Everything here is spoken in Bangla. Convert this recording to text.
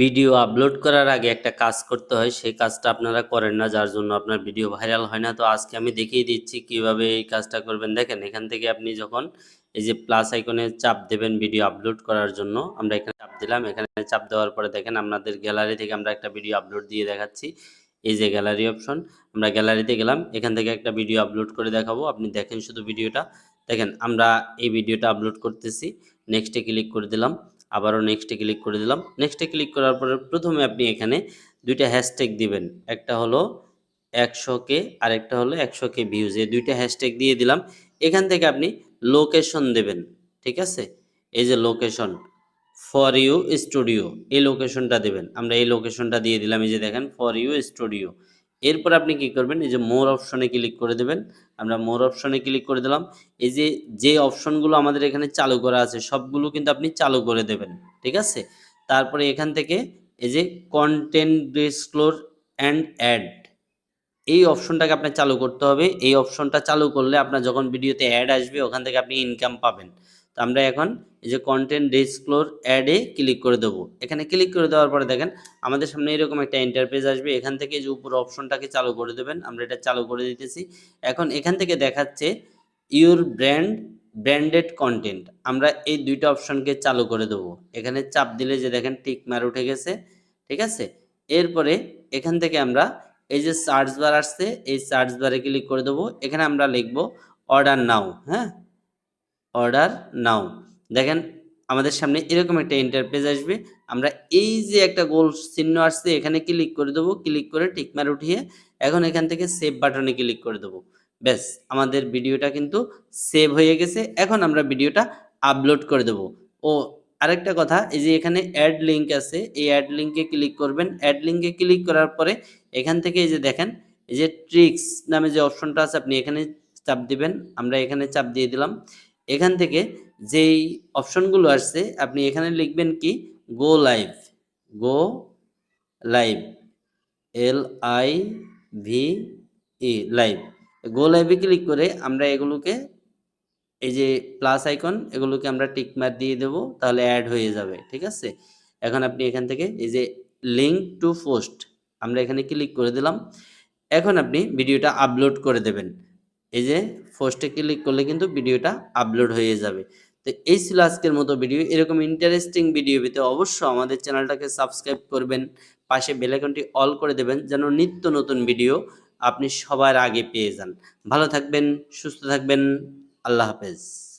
ভিডিও আপলোড করার আগে একটা কাজ করতে হয়, সেই কাজটা আপনারা করেন না, যার জন্য আপনার ভিডিও ভাইরাল হয় না। তো আজকে আমি দেখিয়ে দিচ্ছি কীভাবে এই কাজটা করবেন। দেখেন, এখান থেকে আপনি যখন এই যে প্লাস আইকনে চাপ দেবেন ভিডিও আপলোড করার জন্য, আমরা এখানে চাপ দিলাম। এখানে চাপ দেওয়ার পরে দেখেন আপনাদের গ্যালারি থেকে আমরা একটা ভিডিও আপলোড দিয়ে দেখাচ্ছি। এই যে গ্যালারি অপশন আমরা গ্যালারিতে গেলাম। এখান থেকে একটা ভিডিও আপলোড করে দেখাবো। আপনি দেখেন শুধু ভিডিওটা দেখেন, আমরা এই ভিডিওটা আপলোড করতেছি। নেক্সটে ক্লিক করে দিলাম। আবারও নেক্সটে ক্লিক করে দিলাম। নেক্সটে ক্লিক করার পরে প্রথমে আপনি এখানে দুইটা হ্যাশট্যাগ দিবেন। একটা হলো একশো কে আর একটা হলো একশো কে ভিউজ এই দুইটা হ্যাশট্যাগ দিয়ে দিলাম। এখান থেকে আপনি লোকেশন দেবেন, ঠিক আছে? এই যে লোকেশন ফর ইউ স্টুডিও এই লোকেশনটা দেবেন। আমরা এই লোকেশনটা দিয়ে দিলাম। এই যে দেখেন ফর ইউ স্টুডিও এরপর আপনি কি করবেন? এই যে মোর অপশনে ক্লিক করে দেবেন। আমরা মোর অপশনে ক্লিক করে দিলাম। এই যে যে অপশনগুলো আমাদের এখানে চালু করা আছে, সবগুলো কিন্তু আপনি চালু করে দেবেন। ঠিক আছে? তারপরে এখান থেকে এই যে কন্টেন্ট ডিসক্লোর অ্যান্ড অ্যাড এই অপশনটাকে আপনার চালু করতে হবে। এই অপশনটা চালু করলে আপনার যখন ভিডিওতে অ্যাড আসবে, ওখান থেকে আপনি ইনকাম পাবেন। আমরা এখন এই যে কন্টেন্ট ডিসক্লোর অ্যাডে ক্লিক করে দেবো। এখানে ক্লিক করে দেওয়ার পরে দেখেন, আমাদের সামনে এরকম একটা ইন্টারপেজ আসবে। এখান থেকে যে উপর অপশনটাকে চালু করে দেবেন, আমরা এটা চালু করে দিতেছি। এখন এখান থেকে দেখাচ্ছে ইউর ব্র্যান্ড ব্র্যান্ডেড কন্টেন্ট আমরা এই দুইটা অপশনকে চালু করে দেবো। এখানে চাপ দিলে যে দেখেন টিক মার উঠে গেছে, ঠিক আছে? এরপরে এখান থেকে আমরা এই যে সার্চ বার আসছে, এই সার্চ বারে ক্লিক করে দেবো। এখানে আমরা লিখব অর্ডার নাও হ্যাঁ? অর্ডার নাও। দেখেন, আমাদের সামনে এরকম একটা ইন্টারপেজ আসবে। আমরা এই যে একটা গোল চিহ্ন আসছে, এখানে ক্লিক করে দেবো। ক্লিক করে টিকমার উঠিয়ে এখন এখান থেকে সেভ বাটনে ক্লিক করে দেবো। ব্যাস, আমাদের ভিডিওটা কিন্তু সেভ হয়ে গেছে। এখন আমরা ভিডিওটা আপলোড করে দেবো। ও, আরেকটা কথা, এই যে এখানে অ্যাড লিঙ্ক আছে, এই অ্যাড লিঙ্কে ক্লিক করবেন। অ্যাড লিঙ্কে ক্লিক করার পরে এখান থেকে এই যে দেখেন, এই যে ট্রিক্স নামে যে অপশনটা আছে, আপনি এখানে চাপ দিবেন। আমরা এখানে চাপ দিয়ে দিলাম। এখান থেকে যেই অপশনগুলো আসছে, আপনি এখানে লিখবেন কি? Go live go live L I V E live go লাইভে ক্লিক করে আমরা এগুলোকে, এই যে প্লাস আইকন এগুলোকে আমরা টিক মার দিয়ে দেব, তাহলে অ্যাড হয়ে যাবে, ঠিক আছে? এখন আপনি এখান থেকে এই যে লিঙ্ক টু পোস্ট আমরা এখানে ক্লিক করে দিলাম। এখন আপনি ভিডিওটা আপলোড করে দেবেন। এই যে পোস্টে ক্লিক করলে কিন্তু ভিডিওটা আপলোড হয়ে যাবে। তো এই ছিল আজকের মতো ভিডিও এরকম ইন্টারেস্টিং ভিডিও পেতে অবশ্যই আমাদের চ্যানেলটাকে সাবস্ক্রাইব করবেন। পাশে বেলাইকনটি অল করে দেবেন যেন নিত্য নতুন ভিডিও আপনি সবার আগে পেয়ে যান। ভালো থাকবেন, সুস্থ থাকবেন। আল্লাহ হাফেজ।